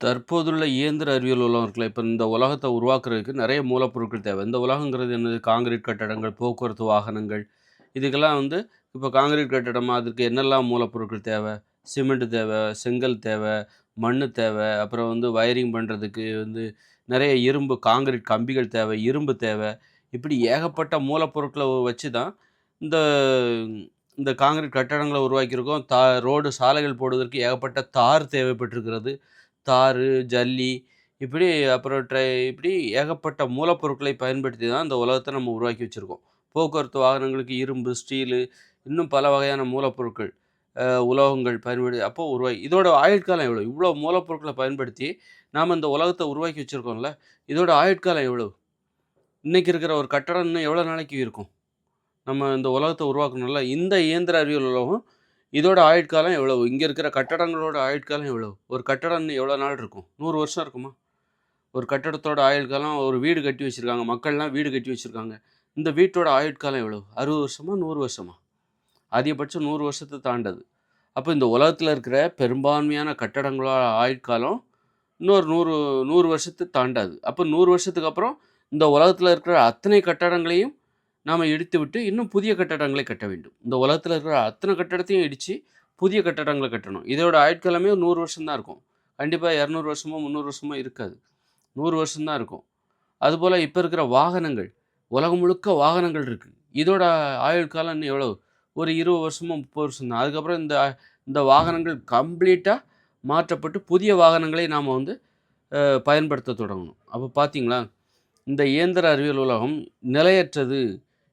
தற்போதுள்ள இயந்திர அறிவியல் உலகம் இருக்குல்ல, இப்போ இந்த உலகத்தை உருவாக்குறதுக்கு நிறைய மூலப்பொருட்கள் தேவை. இந்த உலகங்கிறது என்னது? கான்கிரீட் கட்டடங்கள், போக்குவரத்து வாகனங்கள். இதுக்கெல்லாம் வந்து இப்போ காங்கிரீட் கட்டடமாக அதுக்கு என்னெல்லாம் மூலப்பொருட்கள் தேவை சிமெண்ட் தேவை செங்கல் தேவை மண் தேவை அப்புறம் வந்து வயரிங் பண்ணுறதுக்கு வந்து நிறைய இரும்பு காங்கிரீட் கம்பிகள் தேவை, இரும்பு தேவை இப்படி ஏகப்பட்ட மூலப்பொருட்களை வச்சு தான் இந்த இந்த காங்கிரீட் கட்டடங்களை உருவாக்கியிருக்கோம். தா ரோடு சாலைகள் போடுவதற்கு ஏகப்பட்ட தார் தேவைப்பட்டிருக்கிறது. தாரு, ஜல்லி இப்படி அப்புறம் ட்ரை இப்படி ஏகப்பட்ட மூலப்பொருட்களை பயன்படுத்தி தான் இந்த உலகத்தை நம்ம உருவாக்கி வச்சுருக்கோம் போக்குவரத்து வாகனங்களுக்கு இரும்பு, ஸ்டீலு இன்னும் பல வகையான மூலப்பொருட்கள், உலோகங்கள் பயன்படுத்தி அப்போ உருவாகி இதோட ஆயுட்காலம் எவ்வளோ? இவ்வளோ மூலப்பொருட்களை பயன்படுத்தி நாம் இந்த உலகத்தை உருவாக்கி வச்சுருக்கோம்ல இதோட ஆயுட்காலம் எவ்வளோ இன்றைக்கி இருக்கிற ஒரு கட்டடம் இன்னும் எவ்வளோ நாளைக்கு இருக்கும்? நம்ம இந்த உலகத்தை உருவாக்கணும்ல, இந்த இயந்திர அறிவியல் உலகம் இதோட ஆயுட்காலம் எவ்வளவு? இங்கே இருக்கிற கட்டடங்களோட ஆயுட்காலம் எவ்வளவு? ஒரு கட்டடம் எவ்வளோ நாள் இருக்கும்? நூறு வருஷம் இருக்குமா? ஒரு கட்டடத்தோட ஆயுட்காலம் ஒரு வீடு கட்டி வச்சுருக்காங்க மக்கள்லாம் வீடு கட்டி வச்சுருக்காங்க இந்த வீட்டோட ஆயுட்காலம் எவ்வளவு? 60 வருஷமா? நூறு வருஷமா? அதிகபட்சம் நூறு வருஷத்தை தாண்டது அப்போ இந்த உலகத்தில் இருக்கிற பெரும்பான்மையான கட்டடங்களோட ஆயுட்காலம் இன்னொரு நூறு நூறு வருஷத்தை தாண்டாது. அப்போ நூறு வருஷத்துக்கு அப்புறம் இந்த உலகத்தில் இருக்கிற அத்தனை கட்டடங்களையும் நாம் இடித்துவிட்டு இன்னும் புதிய கட்டடங்களை கட்ட வேண்டும். இந்த உலகத்தில் இருக்கிற அத்தனை கட்டடத்தையும் இடித்து புதிய கட்டடங்களை கட்டணும். இதோட ஆயுட்காலமே நூறு வருஷம் தான் இருக்கும். கண்டிப்பாக இரநூறு வருஷமோ, 300 வருஷமோ இருக்காது. நூறு வருஷம்தான் இருக்கும். அதுபோல் இப்போ இருக்கிற வாகனங்கள், உலகம் முழுக்க வாகனங்கள் இருக்குது இதோட ஆயுட்காலம் இன்னும் எவ்வளோ ஒரு 20 வருஷமோ, 30 வருஷம் தான். அதுக்கப்புறம் இந்த இந்த வாகனங்கள் கம்ப்ளீட்டாக மாற்றப்பட்டு புதிய வாகனங்களை நாம் வந்து பயன்படுத்த தொடங்கணும். அப்போ பார்த்தீங்களா? இந்த இயந்திர அறிவியல் உலகம் நிலையற்றது.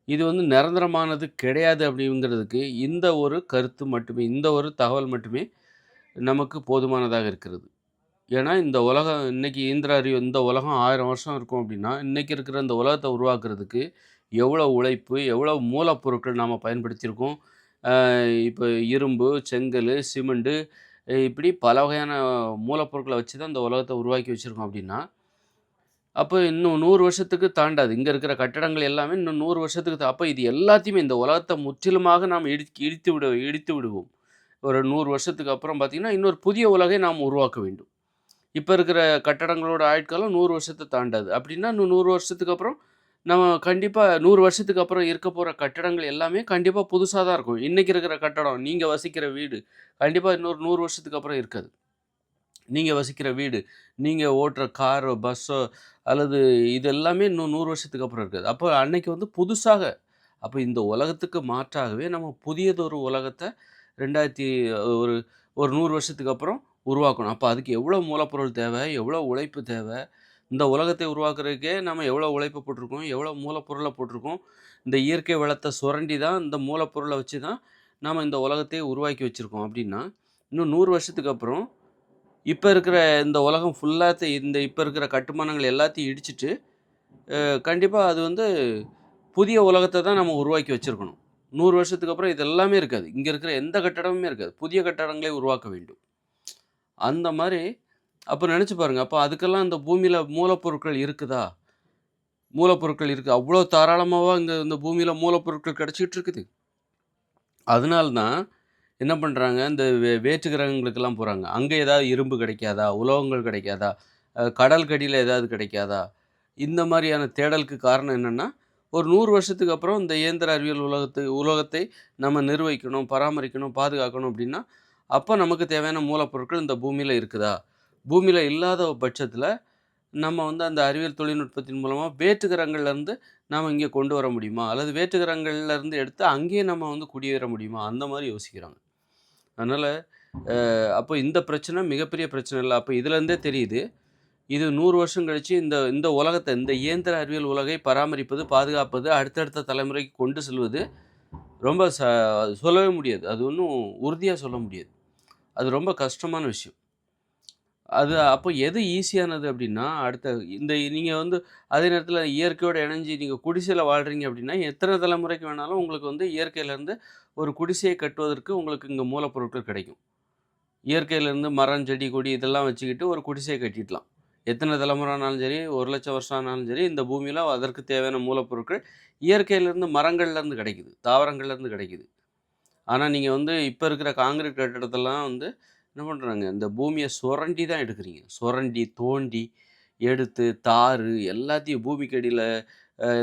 இது வந்து நிரந்தரமானது கிடையாது அப்படிங்கிறதுக்கு இந்த ஒரு கருத்து மட்டுமே, இந்த ஒரு தகவல் மட்டுமே நமக்கு போதுமானதாக இருக்கிறது. ஏன்னா இந்த உலகம் இன்னைக்கு இயந்திர அறிவு இந்த உலகம் ஆயிரம் வருஷம் இருக்கும் அப்படின்னா, இன்றைக்கி இருக்கிற இந்த உலகத்தை உருவாக்குறதுக்கு எவ்வளோ உழைப்பு, எவ்வளோ மூலப்பொருட்கள் நாம் பயன்படுத்தியிருக்கோம். இப்போ இரும்பு, செங்கல் சிமெண்ட்டு இப்படி பல வகையான மூலப்பொருட்களை வச்சு தான் இந்த உலகத்தை உருவாக்கி வச்சுருக்கோம் அப்படின்னா, அப்போ இன்னும் நூறு வருஷத்துக்கு தாண்டாது. இங்கே இருக்கிற கட்டடங்கள் எல்லாமே இன்னும் நூறு வருஷத்துக்கு அப்போ இது எல்லாத்தையுமே இந்த உலகத்தை முற்றிலுமாக நாம் இடி இடித்து விட இடித்து விடுவோம். ஒரு நூறு வருஷத்துக்கு அப்புறம் பார்த்திங்கன்னா இன்னொரு புதிய உலகை நாம் உருவாக்க வேண்டும். இப்போ இருக்கிற கட்டடங்களோட ஆயுட்காலம் நூறு வருஷத்தை தாண்டாது. அப்படின்னா இன்னும் நூறு வருஷத்துக்கு அப்புறம் நம்ம கண்டிப்பாக நூறு வருஷத்துக்கு அப்புறம் இருக்க போகிற கட்டடங்கள் எல்லாமே கண்டிப்பாக புதுசாக தான் இருக்கும். இன்றைக்கி இருக்கிற கட்டடம், நீங்கள் வசிக்கிற வீடு கண்டிப்பாக இன்னொரு நூறு வருஷத்துக்கு அப்புறம் இருக்காது. நீங்கள் வசிக்கிற வீடு, நீங்கள் ஓட்டுற காரோ, பஸ்ஸோ அல்லது இது எல்லாமே இன்னும் நூறு வருஷத்துக்கு அப்புறம் இருக்காது. அப்போ அன்னைக்கு வந்து புதுசாக அப்போ இந்த உலகத்துக்கு மாற்றாகவே நம்ம புதியதொரு உலகத்தை ரெண்டாயிரத்தி ஒரு ஒரு நூறு வருஷத்துக்கு அப்புறம் உருவாக்கணும். அப்போ அதுக்கு எவ்வளோ மூலப்பொருள் தேவை எவ்வளோ உழைப்பு தேவை இந்த உலகத்தை உருவாக்குறதுக்கே நம்ம எவ்வளோ உழைப்பு போட்டிருக்கோம்? எவ்வளோ மூலப்பொருளை போட்டிருக்கோம்? இந்த இயற்கை வளத்தை சுரண்டி தான் இந்த மூலப்பொருளை வச்சு தான் நாம் இந்த உலகத்தையே உருவாக்கி வச்சுருக்கோம் அப்படின்னா, இன்னும் நூறு வருஷத்துக்கு அப்புறம் இப்போ இருக்கிற இந்த உலகம் ஃபுல்லாக இந்த இப்போ இருக்கிற கட்டுமானங்கள் எல்லாத்தையும் இடிச்சிட்டு கண்டிப்பாக அது வந்து புதிய உலகத்தை தான் நம்ம உருவாக்கி வச்சிருக்கணும். நூறு வருஷத்துக்கு அப்புறம் இது எல்லாமே இருக்காது. இங்கே இருக்கிற எந்த கட்டடமுமே இருக்காது. புதிய கட்டடங்களை உருவாக்க வேண்டும். அந்த மாதிரி அப்போ நினச்சி பாருங்க. அப்போ அதுக்கெல்லாம் இந்த பூமியில் மூலப்பொருட்கள் இருக்குதா? மூலப்பொருட்கள் இருக்குது அவ்வளோ தாராளமாக இங்கே இந்த பூமியில் மூலப்பொருட்கள் கிடச்சிக்கிட்டு இருக்குது? அதனால்தான் என்ன பண்ணுறாங்க இந்த வே வேற்று கிரகங்களுக்கெல்லாம் போகிறாங்க அங்கே ஏதாவது இரும்பு கிடைக்காதா? உலோகங்கள் கிடைக்காதா? கடல் கடியில் ஏதாவது கிடைக்காதா? இந்த மாதிரியான தேடலுக்கு காரணம் என்னென்னா ஒரு நூறு வருஷத்துக்கு அப்புறம் இந்த இயந்திர அறிவியல் உலகத்து உலகத்தை நம்ம நிர்வகிக்கணும், பராமரிக்கணும், பாதுகாக்கணும் அப்படின்னா, அப்போ நமக்கு தேவையான மூலப்பொருட்கள் இந்த பூமியில் இருக்குதா? பூமியில் இல்லாத பட்சத்தில் நம்ம வந்து அந்த அறிவியல் தொழில்நுட்பத்தின் மூலமாக வேற்று கிரகங்கள்ல இருந்து நாம கொண்டு வர முடியுமா? அல்லது வேற்று கிரகங்கள்லேருந்து எடுத்து அங்கேயே நம்ம வந்து குடியேற முடியுமா? அந்த மாதிரி யோசிக்கிறாங்க. அதனால் அப்போ இந்த பிரச்சனை மிகப்பெரிய பிரச்சனை இல்லை அப்போ இதுலேருந்தே தெரியுது. இது நூறு வருஷம் கழித்து இந்த இந்த உலகத்தை இந்த இயந்திர அறிவியல் உலகை பராமரிப்பது, பாதுகாப்பது, அடுத்தடுத்த தலைமுறைக்கு கொண்டு செல்வது ரொம்ப ச சொல்லவே முடியாது. அது ஒன்றும் உறுதியாக சொல்ல முடியாது. அது ரொம்ப கஷ்டமான விஷயம். அது அப்போ எது ஈஸியானது அப்படின்னா, அடுத்த இந்த நீங்கள் வந்து அதே நேரத்தில் இயற்கையோடு இணைஞ்சு நீங்கள் குடிசையில் வாழ்கிறீங்க அப்படின்னா, எத்தனை தலைமுறைக்கு வேணாலும் உங்களுக்கு வந்து இயற்கையிலேருந்து ஒரு குடிசையை கட்டுவதற்கு உங்களுக்கு இங்கே மூலப்பொருட்கள் கிடைக்கும். இயற்கையிலேருந்து மரம், செடி, கொடி இதெல்லாம் வச்சுக்கிட்டு ஒரு குடிசையை கட்டிடலாம். எத்தனை தலைமுறை ஆனாலும் சரி, 1,00,000 வருஷம் ஆனாலும் சரி, இந்த பூமியில் அதற்கு தேவையான மூலப்பொருட்கள் இயற்கையிலேருந்து மரங்கள்லேருந்து கிடைக்குது. தாவரங்கள்லேருந்து கிடைக்குது. ஆனால் நீங்கள் வந்து இப்போ இருக்கிற காங்கிரீட் கட்டிடத்தெல்லாம் வந்து என்ன பண்ணுறாங்க இந்த பூமியை சுரண்டி தான் எடுக்கிறீங்க. சுரண்டி தோண்டி எடுத்து தார் எல்லாத்தையும் பூமிக்கு அடியில்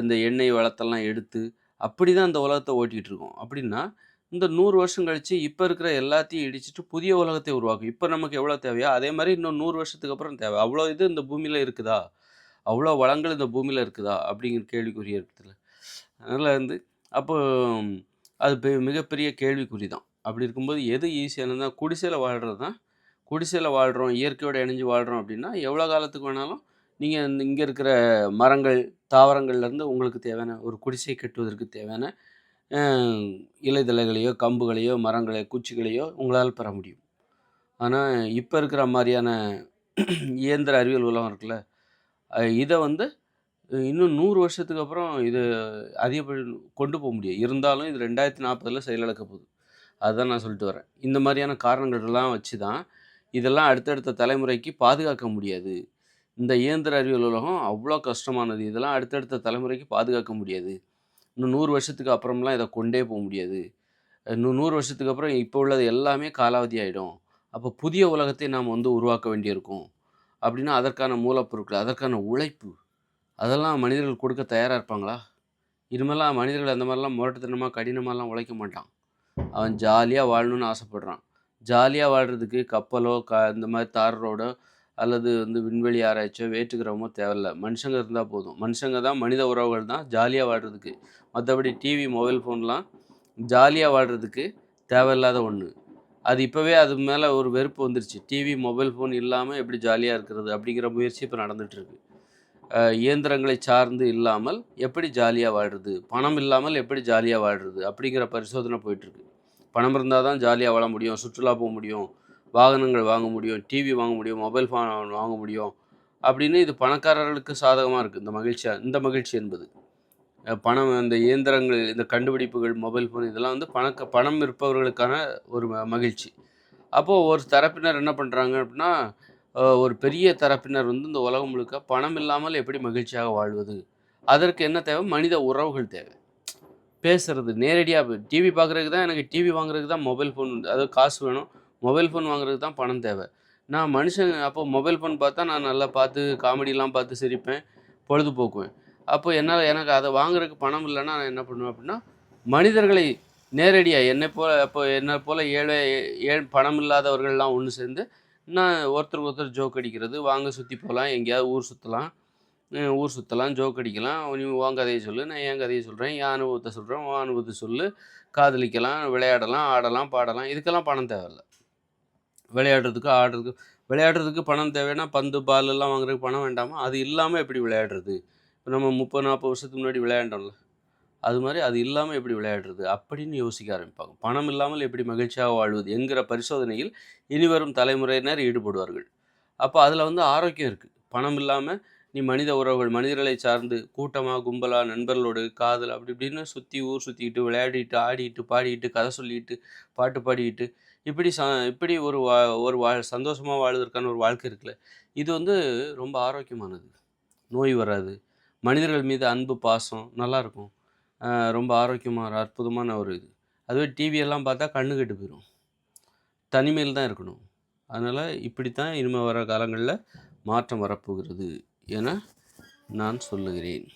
இந்த எண்ணெய் வளத்தெல்லாம் எடுத்து அப்படி தான் இந்த உலகத்தை ஓட்டிகிட்டு இருக்கோம். அப்படின்னா இந்த நூறு வருஷம் கழித்து இப்போ இருக்கிற எல்லாத்தையும் இடிச்சிட்டு புதிய உலகத்தை உருவாக்கும். இப்போ நமக்கு எவ்வளோ தேவையோ அதே மாதிரி இன்னும் நூறு வருஷத்துக்கு அப்புறம் தேவை. அவ்வளோ இது இந்த பூமியில் இருக்குதா? அவ்வளோ வளங்கள் இந்த பூமியில் இருக்குதா? அப்படிங்கிற கேள்விக்குறி இருக்குதுல்ல. அதனால் வந்து அப்போ அது பெ மிகப்பெரிய கேள்விக்குறி தான். அப்படி இருக்கும்போது எது ஈஸியானதுனா குடிசையில் வாழ்கிறது தான். குடிசையில் வாழ்கிறோம் இயற்கையோடு இணைஞ்சு வாழ்கிறோம் அப்படின்னா எவ்வளோ காலத்துக்கு வேணாலும் நீங்கள் இங்கே இருக்கிற மரங்கள் தாவரங்கள்லேருந்து உங்களுக்கு தேவையான ஒரு குடிசை கட்டுவதற்கு தேவையான இலைதலைகளையோ கம்புகளையோ மரங்களையோ குச்சிகளையோ உங்களால் பெற முடியும். ஆனால் இப்போ இருக்கிற மாதிரியான இயந்திர அறிவியல் உலகம் இருக்குல்ல இதை வந்து இன்னும் நூறு வருஷத்துக்கு அப்புறம் இது அதிகப்படி கொண்டு போக முடியும் இருந்தாலும் இது ரெண்டாயிரத்தி நாற்பதில் செயலிழக்க போகுது. அதுதான் நான் சொல்லிட்டு வரேன். இந்த மாதிரியான காரணங்கள்லாம் வச்சு தான் இதெல்லாம் அடுத்தடுத்த தலைமுறைக்கு பாதுகாக்க முடியாது. இந்த இயந்திர அறிவியல் உலகம் அவ்வளோ கஷ்டமானது. இதெல்லாம் அடுத்தடுத்த தலைமுறைக்கு பாதுகாக்க முடியாது. இன்னும் நூறு வருஷத்துக்கு அப்புறம்லாம் இதை கொண்டே போக முடியாது. இன்னும் நூறு வருஷத்துக்கு அப்புறம் இப்போ உள்ளது எல்லாமே காலாவதி ஆகிடும் அப்போ புதிய உலகத்தை நாம் வந்து உருவாக்க வேண்டியிருக்கும். அப்படின்னா அதற்கான மூலப்பொருட்கள் அதற்கான உழைப்பு அதெல்லாம் மனிதர்கள் கொடுக்க தயாராக இருப்பாங்களா? இனிமேலாம் மனிதர்கள் அந்த மாதிரிலாம் முரட்டுத்தனமாக கடினமாலாம் உழைக்க மாட்டான். அவன் ஜாலியாக வாழணும்னு ஆசைப்படுறான். ஜாலியாக வாழ்கிறதுக்கு கப்பலோ க இந்த மாதிரி தார் ரோடோ அல்லது வந்து விண்வெளி ஆராய்ச்சியோ வேற்றுக்கிறவமோ தேவையில்ல. மனுஷங்க இருந்தால் போதும். மனுஷங்க தான் மனித உறவுகள் தான் ஜாலியாக வாழ்கிறதுக்கு மற்றபடி டிவி மொபைல் ஃபோன்லாம் ஜாலியாக வாழ்கிறதுக்கு தேவையில்லாத ஒன்று அது இப்போவே அது மேலே ஒரு வெறுப்பு வந்துருச்சு. டிவி மொபைல் ஃபோன் இல்லாமல் எப்படி ஜாலியாக இருக்கிறது அப்படிங்கிற முயற்சி இப்போ நடந்துகிட்ருக்கு இயந்திரங்களை சார்ந்து இல்லாமல் எப்படி ஜாலியாக வாழ்கிறது பணம் இல்லாமல் எப்படி ஜாலியாக வாழ்கிறது அப்படிங்கிற பரிசோதனை போயிட்டுருக்கு. பணம் இருந்தால் தான் ஜாலியாக வாழ முடியும். சுற்றுலா போக முடியும். வாகனங்கள் வாங்க முடியும். டிவி வாங்க முடியும். மொபைல் ஃபோன் வாங்க முடியும். அப்படின்னு இது பணக்காரர்களுக்கு சாதகமாக இருக்குது இந்த மகிழ்ச்சியாக இந்த மகிழ்ச்சி என்பது. பணம் இந்த இயந்திரங்கள் இந்த கண்டுபிடிப்புகள் மொபைல் ஃபோன் இதெல்லாம் வந்து பணக்க பணம் இருப்பவர்களுக்கான ஒரு மகிழ்ச்சி. அப்போது ஒரு தரப்பினர் என்ன பண்ணுறாங்க அப்படின்னா ஒரு பெரிய தரப்பினர் வந்து இந்த உலகம் முழுக்க பணம் இல்லாமல் எப்படி மகிழ்ச்சியாக வாழ்வது? அதற்கு என்ன தேவை? மனித உறவுகள் தேவை. பேசுறது நேரடியாக டிவி பார்க்குறதுக்கு தான் எனக்கு டிவி வாங்குறதுக்கு தான் மொபைல் ஃபோன் அதாவது காசு வேணும். மொபைல் ஃபோன் வாங்குறதுக்கு தான் பணம் தேவை. நான் மனுஷன் அப்போ மொபைல் ஃபோன் பார்த்தா நான் நல்லா பார்த்து காமெடிலாம் பார்த்து சிரிப்பேன் பொழுதுபோக்குவேன். அப்போ என்னால் எனக்கு அதை வாங்குறதுக்கு பணம் இல்லைன்னா நான் என்ன பண்ணுவேன் அப்படின்னா மனிதர்களை நேரடியாக என்னை போல் அப்போ என்னை போல் ஏழை ஏ பணம் இல்லாதவர்கள்லாம் ஒன்று சேர்ந்து நான் ஒருத்தருக்கு ஒருத்தர் ஜோக் அடிக்கிறது. வாங்க சுற்றி போகலாம் எங்கேயாவது ஊர் சுற்றலாம் ஊர் சுற்றலாம் ஜோக் அடிக்கலாம். நீ உன் கதையை சொல்லு நான் என் கதையை சொல்கிறேன் என் அனுபவத்தை சொல்கிறேன் உன் அனுபவத்தை சொல்லு. காதலிக்கலாம் விளையாடலாம் ஆடலாம் பாடலாம். இதுக்கெல்லாம் பணம் தேவையில்ல. விளையாடுறதுக்கு ஆடுறதுக்கு விளையாடுறதுக்கு பணம் தேவைன்னா பந்து பால் எல்லாம் வாங்குறதுக்கு பணம் வேண்டாமா? அது இல்லாமல் எப்படி விளையாடுறது? இப்போ நம்ம முப்பது நாற்பது வருஷத்துக்கு முன்னாடி விளையாண்டோம்ல. அது மாதிரி அது இல்லாமல் எப்படி விளையாடுறது அப்படின்னு யோசிக்க ஆரம்பிப்பாங்க. பணம் இல்லாமல் எப்படி மகிழ்ச்சியாக வாழ்வது என்கிற பரிசோதனையில் இனிவரும் தலைமுறையினர் ஈடுபடுவார்கள். அப்போ அதில் வந்து ஆரோக்கியம் இருக்குது பணம் இல்லாமல் நீ மனித உறவுகள் மனிதர்களை சார்ந்து கூட்டமாக கும்பலாக நண்பர்களோடு காதல் அப்படி இப்படின்னு சுற்றி ஊர் சுற்றிக்கிட்டு விளையாடிட்டு ஆடிட்டு பாடிட்டு கதை சொல்லிட்டு பாட்டு பாடிக்கிட்டு இப்படி ச இப்படி ஒரு வா ஒரு வா சந்தோஷமாக வாழ்வதற்கான ஒரு வாழ்க்கை இருக்குல்ல. இது வந்து ரொம்ப ஆரோக்கியமானது. நோய் வராது. மனிதர்கள் மீது அன்பு பாசம் நல்லாயிருக்கும் ரொம்ப ஆரோக்கியமாக ஒரு அற்புதமான ஒரு இது. அதுவே டிவியெல்லாம் பார்த்தா கண்ணு கெட்டு போயிடும் தனிமையில் தான் இருக்கணும். அதனால் இப்படித்தான் இனிமேல் வர காலங்களில் மாற்றம் வரப்போகிறது என நான் சொல்லுகிறேன்.